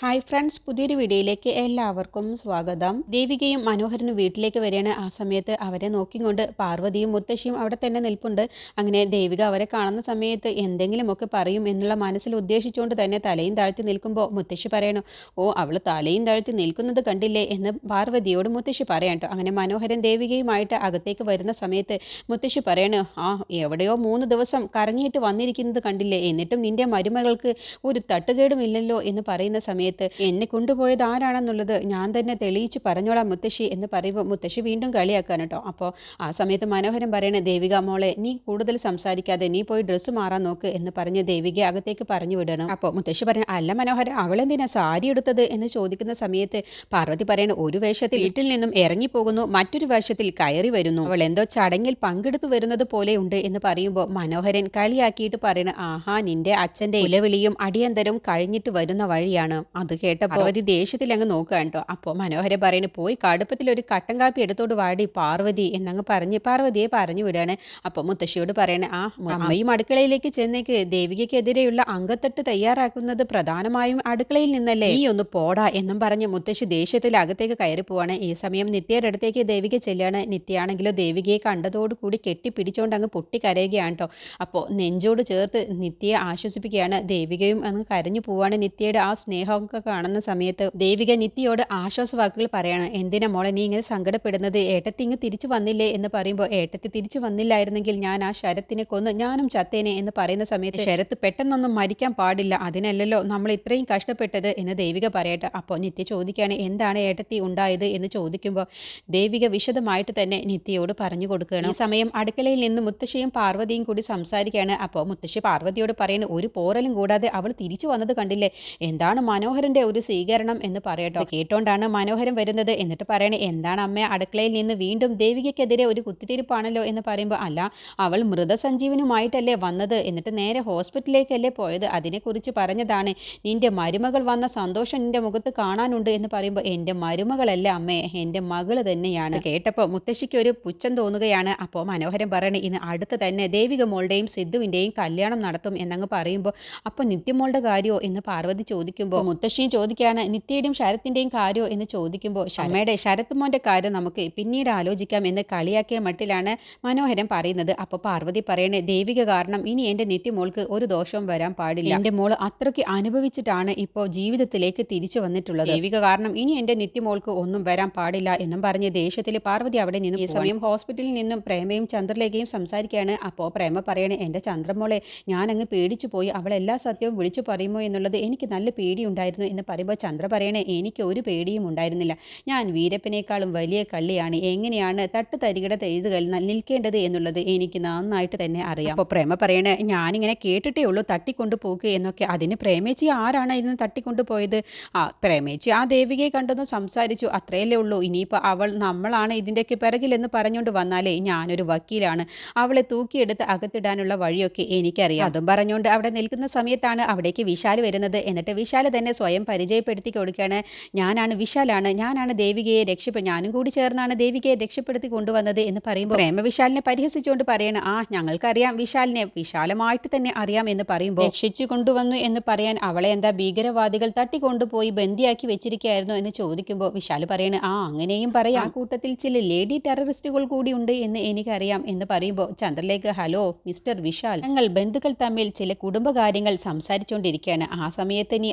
Hi friends പുതിയൊരു വീഡിയോയിലേക്ക് എല്ലാവർക്കും സ്വാഗതം. ദേവികയും മനോഹരനും വീട്ടിലേക്ക് വരികയാണ്. ആ സമയത്ത് അവരെ നോക്കിക്കൊണ്ട് പാർവതിയും മുത്തശ്ശിയും അവിടെ തന്നെ നിൽപ്പുണ്ട്. അങ്ങനെ ദേവിക അവരെ കാണുന്ന സമയത്ത് എന്തെങ്കിലുമൊക്കെ പറയും എന്നുള്ള മനസ്സിൽ ഉദ്ദേശിച്ചുകൊണ്ട് തന്നെ തലയും താഴ്ത്തി നിൽക്കുമ്പോൾ മുത്തശ്ശി പറയണു ഓ അവൾ തലയും താഴ്ത്തി നിൽക്കുന്നത് കണ്ടില്ലേ? എന്ന് പാർവതിയോട് മുത്തശ്ശി പറയാം കേട്ടോ. അങ്ങനെ മനോഹരൻ ദേവികയുമായിട്ട് അകത്തേക്ക് വരുന്ന സമയത്ത് മുത്തശ്ശി പറയണു ആ എവിടെയോ മൂന്ന് ദിവസം കറങ്ങിയിട്ട് വന്നിരിക്കുന്നത് കണ്ടില്ലേ? എന്നിട്ടും നിന്റെ മരുമകൾക്ക് ഒരു തട്ടുകേടുമില്ലല്ലോ എന്ന് പറയുന്ന സമയത്ത് എന്നെ കൊണ്ടുപോയത് ആരാണെന്നുള്ളത് ഞാൻ തന്നെ തെളിയിച്ച് പറഞ്ഞോളാം മുത്തശ്ശി എന്ന് പറയുമ്പോൾ മുത്തശ്ശി വീണ്ടും കളിയാക്കാൻ കേട്ടോ. അപ്പോൾ ആ സമയത്ത് മനോഹരൻ പറയണേ ദേവിക മോളെ നീ കൂടുതൽ സംസാരിക്കാതെ നീ പോയി ഡ്രസ്സ് മാറാൻ നോക്ക് എന്ന് പറഞ്ഞ് ദേവിക അകത്തേക്ക് പറഞ്ഞു വിടണം. അപ്പോൾ മുത്തശ്ശി പറഞ്ഞു അല്ല മനോഹരൻ അവളെന്തിനാ സാരി എടുത്തത്? എന്ന് ചോദിക്കുന്ന സമയത്ത് പാർവതി പറയണ ഒരു വേഷത്തിൽ വീട്ടിൽ നിന്നും ഇറങ്ങിപ്പോകുന്നു മറ്റൊരു വേഷത്തിൽ കയറി വരുന്നു. അവൾ എന്തോ ചടങ്ങിൽ പങ്കെടുത്തു വരുന്നത് പോലെയുണ്ട് എന്ന് പറയുമ്പോൾ മനോഹരൻ കളിയാക്കിയിട്ട് പറയണ ആഹാ നിന്റെ അച്ഛന്റെ ഇലവിളിയും അടിയന്തരവും കഴിഞ്ഞിട്ട് വരുന്ന വഴിയാണ്. അത് കേട്ടപ്പോൾ അവർ ദേഷ്യത്തിൽ അങ്ങ് നോക്കുക കേട്ടോ. അപ്പോൾ മനോഹര പറയുന്നു പോയി കടുപ്പത്തിൽ ഒരു കട്ടൻ കാപ്പി എടുത്തോട് വാടി പാർവതി എന്നങ്ങ് പറഞ്ഞ് പാർവതിയെ പറഞ്ഞു വിടുകയാണ്. അപ്പോൾ മുത്തശ്ശിയോട് പറയണേ ആ അമ്മയും അടുക്കളയിലേക്ക് ചെന്നേക്ക്. ദേവികയ്ക്കെതിരെയുള്ള അംഗത്തട്ട് തയ്യാറാക്കുന്നത് പ്രധാനമായും അടുക്കളയിൽ നിന്നല്ലേ? ഈ ഒന്ന് പോടാ എന്നും പറഞ്ഞ് മുത്തശ്ശി ദേഷ്യത്തിൽ അകത്തേക്ക് കയറി പോവാണ്. ഈ സമയം നിത്യയുടെ അടുത്തേക്ക് ദേവിക ചെല്ലുകയാണ്. നിത്യയാണെങ്കിലോ ദേവികയെ കണ്ടതോടുകൂടി കെട്ടിപ്പിടിച്ചുകൊണ്ട് അങ്ങ് പൊട്ടിക്കരയുകയാണ് കേട്ടോ. അപ്പോൾ നെഞ്ചോട് ചേർത്ത് നിത്യയെ ആശ്വസിപ്പിക്കുകയാണ്. ദേവികയും അങ്ങ് കരഞ്ഞു പോവാണ് നിത്യയുടെ ആ സ്നേഹമൊക്കെ കാണുന്ന സമയത്ത് ദേവിക നിത്യയോട് ആശ്വാസവാക്കുകൾ പറയാണ്. എന്തിനാ മോളെ നീ ഇങ്ങനെ സങ്കടപ്പെടുന്നത്? ഏട്ടത്തി ഇങ്ങ് തിരിച്ചു വന്നില്ലേ? എന്ന് പറയുമ്പോൾ ഏട്ടത്തി തിരിച്ചു വന്നില്ലായിരുന്നെങ്കിൽ ഞാൻ ആ ശരത്തിനെ കൊന്ന് ഞാനും ചത്തേനെ എന്ന് പറയുന്ന സമയത്ത് ശരത്ത് പെട്ടെന്നൊന്നും മരിക്കാൻ പാടില്ല. അതിനല്ലല്ലോ നമ്മൾ ഇത്രയും കഷ്ടപ്പെട്ടത് എന്ന് ദേവിക പറയട്ടെ. അപ്പോൾ നിത്യ ചോദിക്കുകയാണ് എന്താണ് ഏട്ടത്തി ഉണ്ടായത്? എന്ന് ചോദിക്കുമ്പോൾ ദേവിക വിശദമായിട്ട് തന്നെ നിത്യയോട് പറഞ്ഞു കൊടുക്കുകയാണ്. ഈ സമയം അടുക്കളയിൽ നിന്ന് മുത്തശ്ശിയും പാർവതിയും കൂടി സംസാരിക്കുകയാണ്. അപ്പോൾ മുത്തശ്ശി പാർവതിയോട് പറയുന്നത് ഒരു പോറലും കൂടാതെ അവൾ തിരിച്ചു വന്നത് കണ്ടില്ലേ? എന്താണ് മനോഹരന്റെ ഒരു സ്വീകരണം എന്ന് പറയട്ടോ. കേട്ടോണ്ടാണ് മനോഹരൻ വരുന്നത്. എന്നിട്ട് പറയണേ എന്താണ് അമ്മ അടുക്കളയിൽ നിന്ന് വീണ്ടും ദേവികയ്ക്കെതിരെ ഒരു കുത്തിത്തിരിപ്പാണല്ലോ? എന്ന് പറയുമ്പോൾ അല്ല അവൾ മൃതസഞ്ജീവനുമായിട്ടല്ലേ വന്നത്? എന്നിട്ട് നേരെ ഹോസ്പിറ്റലിലേക്കല്ലേ പോയത്? അതിനെക്കുറിച്ച് പറഞ്ഞതാണ് നിന്റെ മരുമകൾ വന്ന സന്തോഷം നിന്റെ മുഖത്ത് കാണാനുണ്ട് എന്ന് പറയുമ്പോൾ എന്റെ മരുമകളല്ല അമ്മേ എന്റെ മകൾ തന്നെയാണ്. കേട്ടപ്പോൾ മുത്തശ്ശിക്ക് ഒരു പുച്ഛം തോന്നുകയാണ്. അപ്പോൾ മനോഹരൻ പറയണേ ഇന്ന് അടുത്ത് തന്നെ ദേവിക മോളുടെയും സിദ്ധുവിന്റെയും കല്യാണം നടത്തും എന്നങ്ങ് പറയുമ്പോൾ അപ്പോൾ നിത്യമോളുടെ കാര്യമോ എന്ന് പാർവതി ചോദിക്കുമ്പോൾ മുത്തശ്ശിയും ചോദിക്കുകയാണ് നിത്യയുടെയും ശരത്തിന്റെയും കാര്യമോ എന്ന് ചോദിക്കുമ്പോൾ ഷമ്മയുടെ ശരത് മോന്റെ കാര്യം നമുക്ക് പിന്നീട് ആലോചിക്കാം എന്ന് കളിയാക്കിയ മട്ടിലാണ് മനോഹരൻ പറയുന്നത്. അപ്പോൾ പാർവതി പറയണേ ദൈവിക കാരണം ഇനി എന്റെ നിത്യമോൾക്ക് ഒരു ദോഷവും വരാൻ പാടില്ല. എന്റെ മോൾ അത്രയ്ക്ക് അനുഭവിച്ചിട്ടാണ് ഇപ്പോൾ ജീവിതത്തിലേക്ക് തിരിച്ചു വന്നിട്ടുള്ളത്. ദൈവിക കാരണം ഇനി എന്റെ നിത്യമോൾക്ക് ഒന്നും വരാൻ പാടില്ല എന്നും പറഞ്ഞ് ദേഷ്യത്തിൽ പാർവതി അവിടെ നിന്നും ഈ സമയം ഹോസ്പിറ്റലിൽ നിന്നും പ്രേമയും ചന്ദ്രലേഖയും സംസാരിക്കുകയാണ്. അപ്പോൾ പ്രേമ പറയണേ എന്റെ ചന്ദ്രമോളെ ഞാൻ അങ്ങ് പേടിച്ചു പോയി. അവൾ എല്ലാ സത്യവും വിളിച്ചു പറയുമോ എന്നുള്ളത് എനിക്ക് നല്ല പേടിയുണ്ടായിരുന്നു എന്ന് പറയുമ്പോൾ ചന്ദ്ര പറയണേ എനിക്ക് ഒരു പേടിയും ഉണ്ടായിരുന്നില്ല. ഞാൻ വീരപ്പനേക്കാളും വലിയ കള്ളിയാണ്. എങ്ങനെയാണ് തട്ട് തരികിട തെയ്തുകൾ നിൽക്കേണ്ടത് എന്നുള്ളത് എനിക്ക് നന്നായിട്ട് തന്നെ അറിയാം. അപ്പോൾ പ്രേമ പറയണേ ഞാനിങ്ങനെ കേട്ടിട്ടേ ഉള്ളൂ തട്ടിക്കൊണ്ടു പോകുക എന്നൊക്കെ. അതിന് പ്രേമേച്ചി ആരാണ് ഇന്ന് തട്ടിക്കൊണ്ടു പോയത്? ആ പ്രേമേച്ചി ആ ദേവികയെ കണ്ടെന്ന് സംസാരിച്ചു. അത്രയല്ലേ ഉള്ളൂ. ഇനിയിപ്പോൾ അവൾ നമ്മളാണ് ഇതിന്റെയൊക്കെ പിറകിലെന്ന് പറഞ്ഞുകൊണ്ട് വന്നാലേ ഞാനൊരു വക്കീലാണ്. അവളെ തൂക്കിയെടുത്ത് അകത്തിടാനുള്ള വഴിയൊക്കെ എനിക്കറിയാം. അതും പറഞ്ഞുകൊണ്ട് അവിടെ നിൽക്കുന്ന സമയത്താണ് അവിടേക്ക് വിശാൽ വരുന്നത്. എന്നിട്ട് വിശാൽ തന്നെ സ്വയം പരിചയപ്പെടുത്തി കൊടുക്കുകയാണ്. ഞാനാണ് വിശാലാണ്. ഞാനാണ് ദേവികയെ രക്ഷപ്പെ ഞാനും കൂടി ചേർന്നാണ് ദേവികയെ രക്ഷപ്പെടുത്തി കൊണ്ടുവന്നത് എന്ന് പറയുമ്പോൾ പ്രേമ വിശാലിനെ പരിഹസിച്ചുകൊണ്ട് പറയണം ആ ഞങ്ങൾക്കറിയാം വിശാലിനെ. വിശാലമായിട്ട് തന്നെ അറിയാം എന്ന് പറയുമ്പോൾ രക്ഷിച്ചു കൊണ്ടുവന്നു എന്ന് പറയാൻ അവളെ എന്താ ഭീകരവാദികൾ തട്ടിക്കൊണ്ടുപോയി ബന്ദിയാക്കി വെച്ചിരിക്കുകയായിരുന്നു എന്ന് ചോദിക്കുമ്പോൾ വിശാൽ പറയണേ ആ അങ്ങനെയും പറയാം. ആ കൂട്ടത്തിൽ ചില ലേഡി ടെററിസ്റ്റുകൾ കൂടി ഉണ്ട് എന്ന് എനിക്കറിയാം എന്ന് പറയുമ്പോൾ ചന്ദ്രലേഖ ഹലോ മിസ്റ്റർ വിശാൽ ഞങ്ങൾ ബന്ധുക്കൾ തമ്മിൽ ചില കുടുംബകാര്യങ്ങൾ സംസാരിച്ചുകൊണ്ടിരിക്കുകയാണ് ആ സമയത്ത് നീ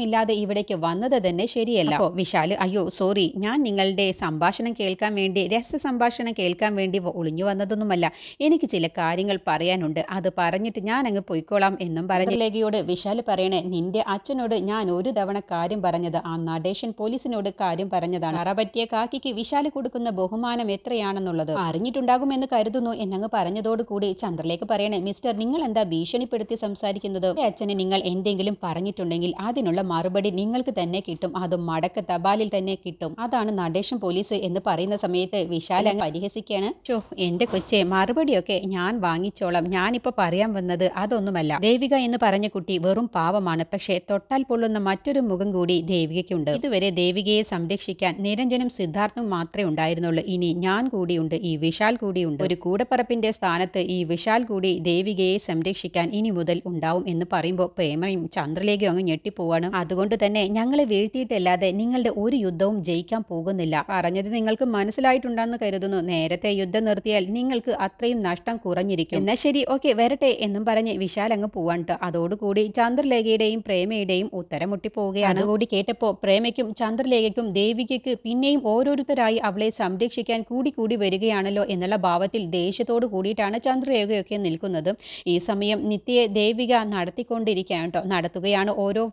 അനുവാദമില്ലാതെ ഇവിടേക്ക് വന്നത് തന്നെ ശരിയല്ല. അപ്പോൾ വിശാൽ അയ്യോ സോറി. ഞാൻ നിങ്ങളുടെ സംഭാഷണം കേൾക്കാൻ വേണ്ടി രഹസ്യ സംഭാഷണം കേൾക്കാൻ വേണ്ടി ഒളിഞ്ഞു വന്നതൊന്നുമല്ല. എനിക്ക് ചില കാര്യങ്ങൾ പറയാനുണ്ട്. അത് പറഞ്ഞിട്ട് ഞാൻ അങ്ങ് പൊയ്ക്കോളാം എന്നും പറഞ്ഞു. ലേഖയോട് വിശാൽ പറയണേ നിന്റെ അച്ഛനോട് ഞാൻ ഒരു തവണ കാര്യം പറഞ്ഞത് ആ നടേശൻ പോലീസിനോട് കാര്യം പറഞ്ഞതാണ്. അറ പറ്റിയ കാക്കിക്ക് വിശാൽ കൊടുക്കുന്ന ബഹുമാനം എത്രയാണെന്നുള്ളത് അറിഞ്ഞിട്ടുണ്ടാകും എന്ന് കരുതുന്നു എന്നങ്ങ് പറഞ്ഞതോടുകൂടി ചന്ദ്രലേക്ക് പറയണേ മിസ്റ്റർ നിങ്ങൾ എന്താ ഭീഷണിപ്പെടുത്തി സംസാരിക്കുന്നത്? അച്ഛനെ നിങ്ങൾ എന്തെങ്കിലും പറഞ്ഞിട്ടുണ്ടെങ്കിൽ അതിനുള്ള മറുപടി നിങ്ങൾക്ക് തന്നെ കിട്ടും. അത് മടക്ക തപാലിൽ തന്നെ കിട്ടും. അതാണ് നടേശൻ പോലീസ് എന്ന് പറയുന്ന സമയത്ത് വിശാൽ അങ്ങ് പരിഹസിക്കുകയാണ്. എന്റെ കൊച്ചെ മറുപടിയൊക്കെ ഞാൻ വാങ്ങിച്ചോളാം. ഞാനിപ്പോ പറയാൻ വന്നത് അതൊന്നുമല്ല. ദേവിക എന്ന് പറഞ്ഞ കുട്ടി വെറും പാവമാണ്. പക്ഷേ തൊട്ടാൽ പൊള്ളുന്ന മറ്റൊരു മുഖം കൂടി ദേവികയ്ക്കുണ്ട്. ഇതുവരെ ദേവികയെ സംരക്ഷിക്കാൻ നിരഞ്ജനും സിദ്ധാർത്ഥും മാത്രമേ ഉണ്ടായിരുന്നുള്ളൂ. ഇനി ഞാൻ കൂടിയുണ്ട് ഈ വിശാൽ കൂടിയുണ്ട് ഒരു കൂടപ്പറപ്പിന്റെ സ്ഥാനത്ത് ഈ വിശാൽ കൂടി ദേവികയെ സംരക്ഷിക്കാൻ ഇനി മുതൽ ഉണ്ടാവും എന്ന് പറയുമ്പോൾ പ്രേമയും ചന്ദ്രലേഖയും അങ്ങ് ഞെട്ടിപ്പോവാണ്. അതുകൊണ്ട് തന്നെ ഞങ്ങളെ വീഴ്ത്തിയിട്ടല്ലാതെ നിങ്ങളുടെ ഒരു യുദ്ധവും ജയിക്കാൻ പോകുന്നില്ല. പറഞ്ഞത് നിങ്ങൾക്ക് മനസ്സിലായിട്ടുണ്ടെന്ന് കരുതുന്നു. നേരത്തെ യുദ്ധം നിർത്തിയാൽ നിങ്ങൾക്ക് അത്രയും നഷ്ടം കുറഞ്ഞിരിക്കും. എന്നാൽ ശരി ഓക്കെ വരട്ടെ എന്നും പറഞ്ഞ് വിശാൽ അങ്ങ് പോവാണ്ട് അതോടുകൂടി ചന്ദ്രലേഖയുടെയും പ്രേമയുടെയും ഉത്തരമുട്ടി പോവുകയാണ് അതുകൂടി കേട്ടപ്പോൾ പ്രേമയ്ക്കും ചന്ദ്രലേഖയ്ക്കും ദേവികയ്ക്ക് പിന്നെയും ഓരോരുത്തരായി അവളെ സംരക്ഷിക്കാൻ കൂടി കൂടി വരികയാണല്ലോ എന്നുള്ള ഭാവത്തിൽ ദേഷ്യത്തോട് കൂടിയിട്ടാണ് ചന്ദ്രലേഖയൊക്കെ നിൽക്കുന്നത്. ഈ സമയം നിത്യയെ ദേവിക നടത്തിക്കൊണ്ടിരിക്കുകയാണ് കേട്ടോ നടത്തുകയാണ് ഓരോ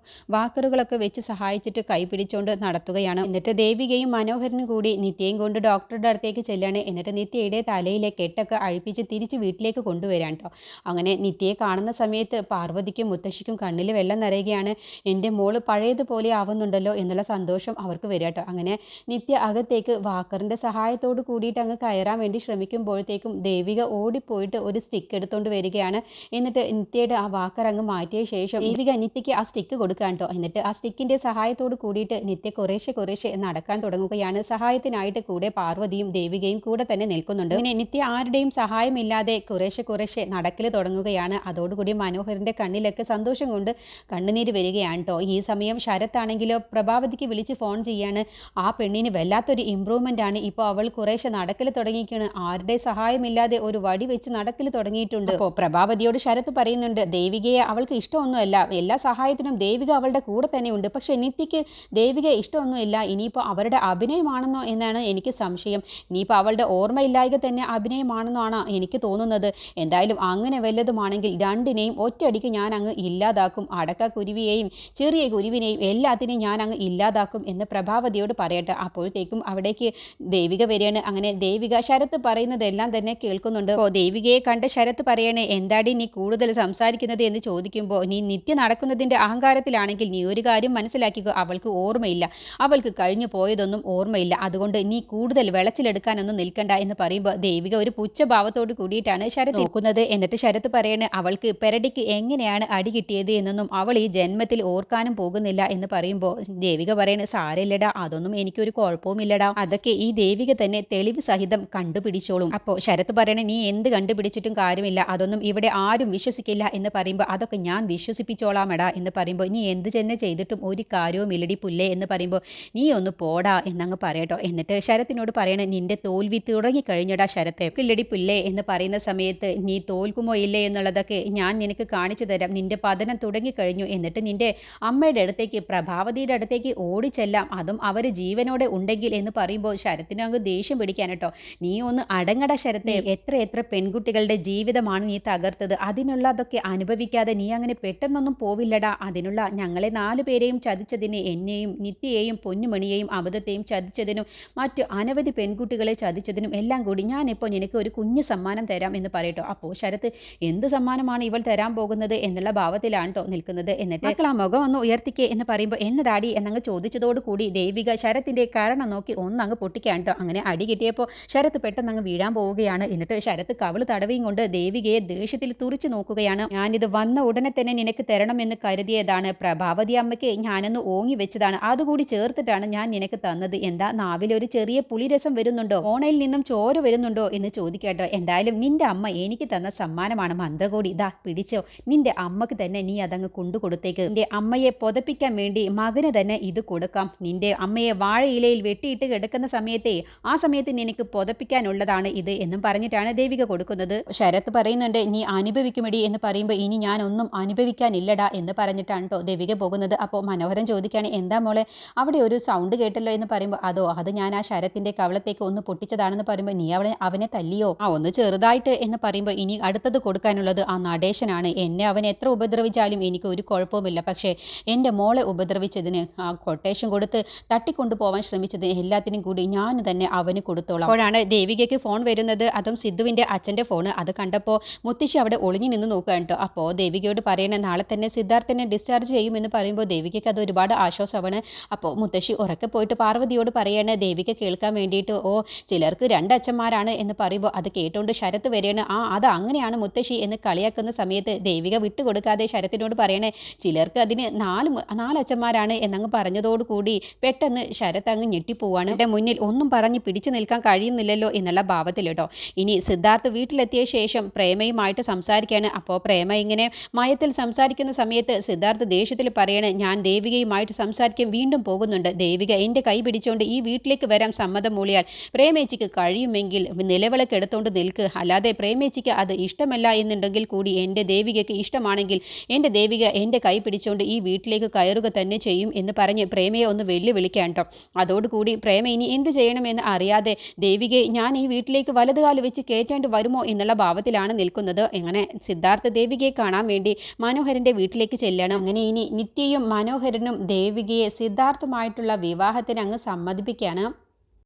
വാക്കറുകളൊക്കെ വെച്ച് സഹായിച്ചിട്ട് കൈപിടിച്ചുകൊണ്ട് നടത്തുകയാണ്. എന്നിട്ട് ദേവികയും മനോഹരനും കൂടി നിത്യയും കൊണ്ട് ഡോക്ടറുടെ അടുത്തേക്ക് ചെല്ലാണ്. എന്നിട്ട് നിത്യയുടെ തലയിലെ കെട്ടൊക്കെ അഴിപ്പിച്ച് തിരിച്ച് വീട്ടിലേക്ക് കൊണ്ടുവരാൻ കേട്ടോ അങ്ങനെ നിത്യയെ കാണുന്ന സമയത്ത് പാർവതിക്കും മുത്തശ്ശിക്കും കണ്ണിൽ വെള്ളം നിറയുകയാണ്. എന്റെ മോൾ പഴയതുപോലെ ആവുന്നുണ്ടല്ലോ എന്നുള്ള സന്തോഷം അവർക്ക് വരിക കേട്ടോ അങ്ങനെ നിത്യ അകത്തേക്ക് വാക്കറിന്റെ സഹായത്തോട് കൂടിയിട്ട് അങ്ങ് കയറാൻ വേണ്ടി ശ്രമിക്കുമ്പോഴത്തേക്കും ദേവിക ഓടിപ്പോയിട്ട് ഒരു സ്റ്റിക്ക് എടുത്തുകൊണ്ട് വരികയാണ്. എന്നിട്ട് നിത്യയുടെ ആ വാക്കർ അങ്ങ് മാറ്റിയ ശേഷം ദേവിക നിത്യയ്ക്ക് ആ സ്റ്റിക്ക് കൊടുക്കാൻ കേട്ടോ ആ സ്റ്റിക്കിന്റെ സഹായത്തോട് കൂടിയിട്ട് നിത്യ കുറേശ്ശെ കുറേശ്ശെ നടക്കാൻ തുടങ്ങുകയാണ്. സഹായത്തിനായിട്ട് കൂടെ പാർവതിയും ദേവികയും കൂടെ തന്നെ നിൽക്കുന്നുണ്ട്. ഇങ്ങനെ നിത്യ ആരുടെയും സഹായമില്ലാതെ കുറേശ്ശെ കുറേശ്ശെ നടക്കൽ തുടങ്ങുകയാണ്. അതോടുകൂടി മനോഹരന്റെ കണ്ണിലൊക്കെ സന്തോഷം കൊണ്ട് കണ്ണുനീര് വരികയാണ് കേട്ടോ ഈ സമയം ശരത്താണെങ്കിലോ പ്രഭാവതിക്ക് വിളിച്ച് ഫോൺ ചെയ്യാണ്. ആ പെണ്ണിന് വല്ലാത്തൊരു ഇമ്പ്രൂവ്മെന്റ് ആണ്. ഇപ്പോൾ അവൾ കുറേശ്ശെ നടക്കൽ തുടങ്ങിയിരിക്കുകയാണ് ആരുടെ സഹായമില്ലാതെ ഒരു വടി വെച്ച് നടക്കൽ തുടങ്ങിയിട്ടുണ്ട്. അപ്പോൾ പ്രഭാവതിയോട് ശരത്ത് പറയുന്നുണ്ട് ദേവികയെ അവൾക്ക് ഇഷ്ടമൊന്നുമല്ല. എല്ലാ സഹായത്തിനും ദേവിക അവളുടെ തന്നെയുണ്ട് പക്ഷെ നിത്യയ്ക്ക് ദേവിക ഇഷ്ടമൊന്നുമില്ല. ഇനിയിപ്പോൾ അവരുടെ അഭിനയമാണെന്നോ എന്നാണ് എനിക്ക് സംശയം. ഇനിയിപ്പോൾ അവളുടെ ഓർമ്മയില്ലായ്ക തന്നെ അഭിനയമാണെന്നാണ് എനിക്ക് തോന്നുന്നത്. എന്തായാലും അങ്ങനെ വല്ലതുമാണെങ്കിൽ രണ്ടിനെയും ഒറ്റയടിക്ക് ഞാൻ അങ്ങ് ഇല്ലാതാക്കും. അടക്ക കുരുവിയെയും ചെറിയ കുരുവിനെയും എല്ലാത്തിനെയും ഞാൻ അങ്ങ് ഇല്ലാതാക്കും എന്ന് പ്രഭാവതിയോട് പറയട്ടെ. അപ്പോഴത്തേക്കും അവിടേക്ക് ദേവിക വരികയാണ്. അങ്ങനെ ദേവിക ശരത്ത് പറയുന്നതെല്ലാം തന്നെ കേൾക്കുന്നുണ്ട്. അപ്പോൾ ദേവികയെ കണ്ട് ശരത്ത് പറയണേ എന്താടി നീ കൂടുതൽ സംസാരിക്കുന്നത്? എന്ന് ചോദിക്കുമ്പോൾ നീ നിത്യ നടക്കുന്നതിന്റെ അഹങ്കാരത്തിലാണെങ്കിൽ ഒരു കാര്യം മനസ്സിലാക്കിക്കോ അവൾക്ക് ഓർമ്മയില്ല. അവൾക്ക് കഴിഞ്ഞു പോയതൊന്നും ഓർമ്മയില്ല. അതുകൊണ്ട് നീ കൂടുതൽ വിളച്ചിലെടുക്കാനൊന്നും നിൽക്കണ്ട എന്ന് പറയുമ്പോൾ ദേവിക ഒരു പുച്ഛഭാവത്തോട് കൂടിയിട്ടാണ് ശരത് നോക്കുന്നത് എന്നിട്ട് ശരത് പറയണ് അവൾക്ക് പെരടിക്ക് എങ്ങനെയാണ് അടി കിട്ടിയത് എന്നൊന്നും അവൾ ഈ ജന്മത്തിൽ ഓർക്കാനും പോകുന്നില്ല എന്ന് പറയുമ്പോൾ ദേവിക പറയണ് സാരമില്ലടാ അതൊന്നും എനിക്കൊരു കുഴപ്പവുമില്ലടാ. അതൊക്കെ ഈ ദേവിക തന്നെ തെളിവ് സഹിതം കണ്ടുപിടിച്ചോളും. അപ്പോൾ ശരത് പറയണ് നീ എന്ത് കണ്ടുപിടിച്ചിട്ടും കാര്യമില്ല. അതൊന്നും ഇവിടെ ആരും വിശ്വസിക്കില്ല എന്ന് പറയുമ്പോൾ അതൊക്കെ ഞാൻ വിശ്വസിപ്പിച്ചോളാമെടാ എന്ന് പറയുമ്പോൾ നീ എന്ത് തന്നെ ചെയ്തിട്ടും ഒരു കാര്യവും ഇല്ലടി പുല്ലേ എന്ന് പറയുമ്പോൾ നീ ഒന്ന് പോടാ എന്നങ്ങ് പറയട്ടോ. എന്നിട്ട് ശരത്തിനോട് പറയണേ നിന്റെ തോൽവി തുടങ്ങിക്കഴിഞ്ഞടാ ശരത്തെ. ഇല്ലടി പുല്ലേ എന്ന് പറയുന്ന സമയത്ത് നീ തോൽക്കുമോ ഇല്ലേ എന്നുള്ളതൊക്കെ ഞാൻ നിനക്ക് കാണിച്ചു തരാം. നിന്റെ പതനം തുടങ്ങിക്കഴിഞ്ഞു. എന്നിട്ട് നിന്റെ അമ്മയുടെ അടുത്തേക്ക് പ്രഭാവതിയുടെ അടുത്തേക്ക് ഓടിച്ചെല്ലാം. അതും അവർ ജീവനോടെ ഉണ്ടെങ്കിൽ എന്ന് പറയുമ്പോൾ ശരത്തിന് അങ്ങ് ദേഷ്യം പിടിക്കാൻ കേട്ടോ. നീ ഒന്ന് അടങ്ങട ശരത്തെ. എത്ര എത്ര പെൺകുട്ടികളുടെ ജീവിതമാണ് നീ തകർത്തത്. അതിനുള്ള അതൊക്കെ അനുഭവിക്കാതെ നീ അങ്ങനെ പെട്ടെന്നൊന്നും പോവില്ലടാ. അതിനുള്ള ഞങ്ങളെ നാലു പേരെയും ചതിച്ചതിന് എന്നെയും നിത്യയെയും പൊന്നുമണിയെയും അബദ്ധത്തെയും ചതിച്ചതിനും മറ്റു അനവധി പെൺകുട്ടികളെ ചതിച്ചതിനും എല്ലാം കൂടി ഞാനിപ്പോൾ നിനക്ക് ഒരു കുഞ്ഞു സമ്മാനം തരാം എന്ന് പറയട്ടോ. അപ്പോൾ ശരത്ത് എന്ത് സമ്മാനമാണ് ഇവൾ തരാൻ പോകുന്നത് എന്നുള്ള ഭാവത്തിലാണ് കേട്ടോ നിൽക്കുന്നത്. എന്നിട്ട് മക്കൾ ആ മുഖം ഒന്ന് ഉയർത്തിക്കേ എന്ന് പറയുമ്പോൾ എന്നതാടി എന്നങ്ങ് ചോദിച്ചതോട് കൂടി ദേവിക ശരത്തിന്റെ കാരണം നോക്കി ഒന്നങ്ങ് പൊട്ടിക്കാണ് കേട്ടോ അങ്ങനെ അടി കിട്ടിയപ്പോൾ ശരത്ത് പെട്ടെന്ന് അങ്ങ് വീഴാൻ പോവുകയാണ്. എന്നിട്ട് ശരത്ത് കവിൾ തടവിയും കൊണ്ട് ദേവികയെ ദേഷ്യത്തിൽ തുറിച്ചു നോക്കുകയാണ്. ഞാനിത് വന്ന ഉടനെ തന്നെ നിനക്ക് തരണമെന്ന് കരുതിയതാണ് പ്രഭാവതി. അമ്മയ്ക്ക് ഞാനൊന്ന് ഓങ്ങി വെച്ചതാണ്. അതുകൂടി ചേർത്തിട്ടാണ് ഞാൻ നിനക്ക് തന്നത്. എന്താ നാവിലൊരു ചെറിയ പുളിരസം വരുന്നുണ്ടോ? ഓണയിൽ നിന്നും ചോര വരുന്നുണ്ടോ എന്ന് ചോദിക്കട്ടോ. എന്തായാലും നിന്റെ അമ്മ എനിക്ക് തന്ന സമ്മാനമാണ് മന്ത്രകോടി. ഇതാ പിടിച്ചോ. നിന്റെ അമ്മയ്ക്ക് തന്നെ നീ അതങ്ങ് കൊണ്ടു കൊടുത്തേക്ക്. നിന്റെ അമ്മയെ പൊതപ്പിക്കാൻ വേണ്ടി മകന് തന്നെ ഇത് കൊടുക്കാം. നിന്റെ അമ്മയെ വാഴയിലയിൽ വെട്ടിയിട്ട് കിടക്കുന്ന സമയത്തെ ആ സമയത്ത് നിനക്ക് പൊതപ്പിക്കാനുള്ളതാണ് ഇത് എന്നും പറഞ്ഞിട്ടാണ് ദേവിക കൊടുക്കുന്നത്. ശരത്ത് പറയുന്നുണ്ട് നീ അനുഭവിക്കുമെടി എന്ന് പറയുമ്പോൾ ഇനി ഞാനൊന്നും അനുഭവിക്കാനില്ലടാ എന്ന് പറഞ്ഞിട്ടാണ് കേട്ടോ ദേവിക പോകുന്നത്. അപ്പോൾ മനോഹരൻ ചോദിക്കുകയാണ് എന്താ മോളെ അവിടെ ഒരു സൗണ്ട് കേട്ടല്ലോ? എന്ന് പറയുമ്പോൾ അതോ അത് ഞാൻ ആ ശരത്തിന്റെ കവളത്തേക്ക് ഒന്ന് പൊട്ടിച്ചതാണെന്ന് പറയുമ്പോൾ നീ അവളെ അവനെ തല്ലിയോ? ആ ഒന്ന് ചെറുതായിട്ട് എന്ന് പറയുമ്പോൾ ഇനി അടുത്തത് കൊടുക്കാനുള്ളത് ആ നടേശനാണ്. എന്നെ അവൻ എത്ര ഉപദ്രവിച്ചാലും എനിക്ക് ഒരു കുഴപ്പവുമില്ല. പക്ഷേ എന്റെ മോളെ ഉപദ്രവിച്ചതിന് ആ കൊട്ടേഷൻ കൊടുത്ത് തട്ടിക്കൊണ്ടു പോവാൻ ശ്രമിച്ചത് എല്ലാത്തിനും കൂടി ഞാൻ തന്നെ അവന് കൊടുത്തോളാം. അപ്പോഴാണ് ദേവികയ്ക്ക് ഫോൺ വരുന്നത്. അതും സിദ്ധുവിന്റെ അച്ഛന്റെ ഫോൺ അത് കണ്ടപ്പോൾ മുത്തശ്ശി അവിടെ ഒളിഞ്ഞു നിന്ന് നോക്കുക കേട്ടോ. അപ്പോൾ ദേവികയോട് പറയണേ നാളെ തന്നെ സിദ്ധാർത്ഥനെ ഡിസ്ചാർജ് ചെയ്യുമെന്ന് പറയുമ്പോൾ ദേവികയ്ക്ക് അത് ഒരുപാട് ആശ്വാസമാണ്. അപ്പോൾ മുത്തശ്ശി ഉറക്കെ പോയിട്ട് പാർവതിയോട് പറയാണ് ദേവിക കേൾക്കാൻ വേണ്ടിയിട്ട് ഓ ചിലർക്ക് രണ്ടച്ഛന്മാരാണ് എന്ന് പറയുമ്പോൾ അത് കേട്ടുകൊണ്ട് ശരത്ത് വരികയാണ് ആ അത് അങ്ങനെയാണ് മുത്തശ്ശി എന്ന് കളിയാക്കുന്ന സമയത്ത് ദേവിക വിട്ടുകൊടുക്കാതെ ശരത്തിനോട് പറയണേ ചിലർക്ക് അതിന് നാല് നാലച്ഛന്മാരാണ് എന്നങ്ങ് പറഞ്ഞതോടുകൂടി പെട്ടെന്ന് ശരത്ത് അങ്ങ് ഞെട്ടിപ്പോവാണ്. എന്റെ മുന്നിൽ ഒന്നും പറഞ്ഞ് പിടിച്ചു നിൽക്കാൻ കഴിയുന്നില്ലല്ലോ എന്നുള്ള ഭാവത്തിൽ കേട്ടോ. ഇനി സിദ്ധാർത്ഥ് വീട്ടിലെത്തിയ ശേഷം പ്രേമയുമായിട്ട് സംസാരിക്കുകയാണ്. അപ്പോൾ പ്രേമ ഇങ്ങനെ മയത്തിൽ സംസാരിക്കുന്ന സമയത്ത് സിദ്ധാർത്ഥ് ദേഷ്യത്തിൽ പറയണ പറയണേ ഞാൻ ദേവികയുമായിട്ട് സംസാരിക്കാൻ വീണ്ടും പോകുന്നുണ്ട്. ദേവിക എന്റെ കൈ പിടിച്ചുകൊണ്ട് ഈ വീട്ടിലേക്ക് വരാൻ സമ്മതം മൂളിയാൽ. പ്രേമേച്ചിക്ക് കഴിയുമെങ്കിൽ നിലവിളക്ക് എടുത്തുകൊണ്ട് നിൽക്ക്. അല്ലാതെ പ്രേമേച്ചിക്ക് അത് ഇഷ്ടമല്ല എന്നുണ്ടെങ്കിൽ കൂടി എന്റെ ദേവികയ്ക്ക് ഇഷ്ടമാണെങ്കിൽ എന്റെ ദേവിക എന്റെ കൈ പിടിച്ചുകൊണ്ട് ഈ വീട്ടിലേക്ക് കയറുക തന്നെ ചെയ്യും എന്ന് പറഞ്ഞ് പ്രേമയെ ഒന്ന് വെല്ലുവിളിക്കാൻ കേട്ടോ അതോടുകൂടി പ്രേമ ഇനി എന്ത് ചെയ്യണമെന്ന് അറിയാതെ ദേവികയെ ഞാൻ ഈ വീട്ടിലേക്ക് വലതുകാൽ വെച്ച് കയറ്റേണ്ടി വരുമോ എന്നുള്ള ഭാവത്തിലാണ് നിൽക്കുന്നത്. എങ്ങനെ സിദ്ധാർത്ഥ ദേവികയെ കാണാൻ വേണ്ടി മനോഹരന്റെ വീട്ടിലേക്ക് ചെല്ലണം. അങ്ങനെ ഇനി നിത്യയും മനോഹരനും ദേവികയെ സിദ്ധാർത്ഥുമായിട്ടുള്ള വിവാഹത്തിന് അങ്ങ്